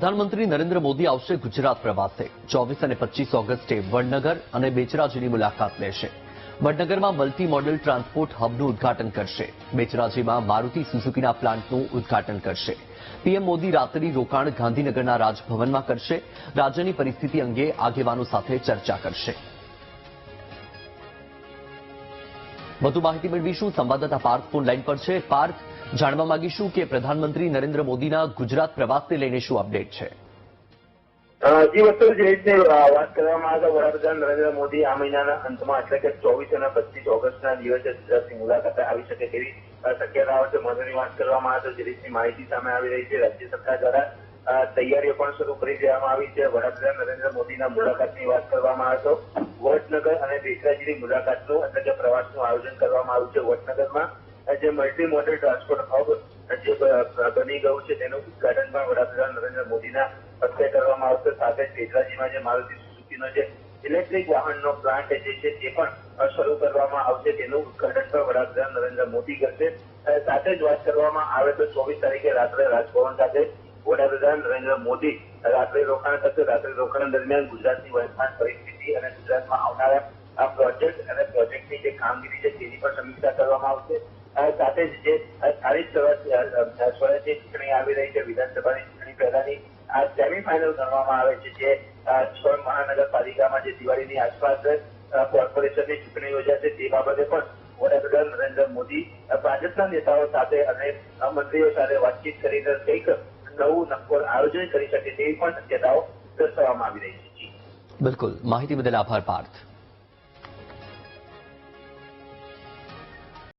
પ્રધાનમંત્રી નરેન્દ્ર મોદી આવશે ગુજરાત પ્રવાસે. ચોવીસ અને પચીસ ઓગસ્ટે વડનગર અને બેચરાજીની મુલાકાત લેશે. વડનગરમાં મલ્ટી મોડેલ ટ્રાન્સપોર્ટ હબનું ઉદઘાટન કરશે. બેચરાજીમાં મારુતિ સુઝુકીના પ્લાન્ટનું ઉદઘાટન કરશે. પીએમ મોદી રાત્રિ રોકાણ ગાંધીનગરના રાજભવનમાં કરશે. રાજ્યની પરિસ્થિતિ અંગે આગેવાનો સાથે ચર્ચા કરશે. વધુ માહિતી મેળવીશું. સંવાદદાતા પાર્થ ફોન લાઈન પર છે. પાર્થ, જાણવા માંગીશું કે પ્રધાનમંત્રી નરેન્દ્ર મોદીના ગુજરાત પ્રવાસને લઈને શું અપડેટ છે? જી વસ્તુ જે રીતે વાત કરવામાં આવે વડાપ્રધાન નરેન્દ્ર મોદી આ મહિનાના અંતમાં, એટલે કે ચોવીસ અને પચીસ ઓગસ્ટના દિવસે ગુજરાતની મુલાકાતે આવી શકે તેવી શક્યતા શક્યતાઓ છે. મહત્વની વાત કરવામાં આવે તો જે રીતની માહિતી સામે આવી રહી છે, રાજ્ય સરકાર દ્વારા તૈયારીઓ પણ શરૂ કરી દેવામાં આવી છે. વડાપ્રધાન નરેન્દ્ર મોદીના મુલાકાતની વાત કરવામાં આવે તો વડનગર અને મુલાકાતનું એટલે કે પ્રવાસનું આયોજન કરવામાં આવ્યું છે વડનગરમાં. જે મલ્ટી મોડલ ટ્રાન્સપોર્ટ હબ જે બની ગયું છે તેનું ઉદઘાટન પણ વડાપ્રધાન નરેન્દ્ર મોદીના હસ્તે કરવામાં આવશે. સાથે જ જે મારુતિ સુઝુકીનો જે ઇલેક્ટ્રિક વાહનનો પ્લાન્ટ જે છે તે પણ શરૂ કરવામાં આવશે. તેનું ઉદઘાટન પણ વડાપ્રધાન નરેન્દ્ર મોદી કરશે. સાથે જ વાત કરવામાં આવે તો ચોવીસ તારીખે રાત્રે રાજભવન ખાતે વડાપ્રધાન નરેન્દ્ર મોદી રાત્રે રોકાણ થશે રાત્રે રોકાણ દરમિયાન ગુજરાતની વર્તમાન પરિસ્થિતિ અને ગુજરાતમાં આવનારા આ પ્રોજેક્ટ અને પ્રોજેક્ટની જે કામગીરી છે તેની પણ સમીક્ષા કરવામાં આવશે. સાથે જ જે સારી સ્થાનિક સ્વરાજ- અ, અ, સ્વરાજ્યની ચૂંટણી આવી રહી છે વિધાનસભાની ચૂંટણી પહેલાની આ સેમીફાઇનલ ગણવામાં આવે છે જે છ મહાનગરપાલિકામાં જે દિવાળીની આસપાસ કોર્પોરેશનની ચૂંટણી યોજાશે તે બાબતે પણ વડાપ્રધાન નરેન્દ્ર મોદી ભાજપના નેતાઓ સાથે અને મંત્રીઓ સાથે વાતચીત કરીને કંઈક નવું નક્કોર આયોજન કરી શકે તેવી પણ શક્યતાઓ દર્શાવવામાં આવી રહી છે. બિલકુલ. માહિતી બદલ આભાર પાર્થ.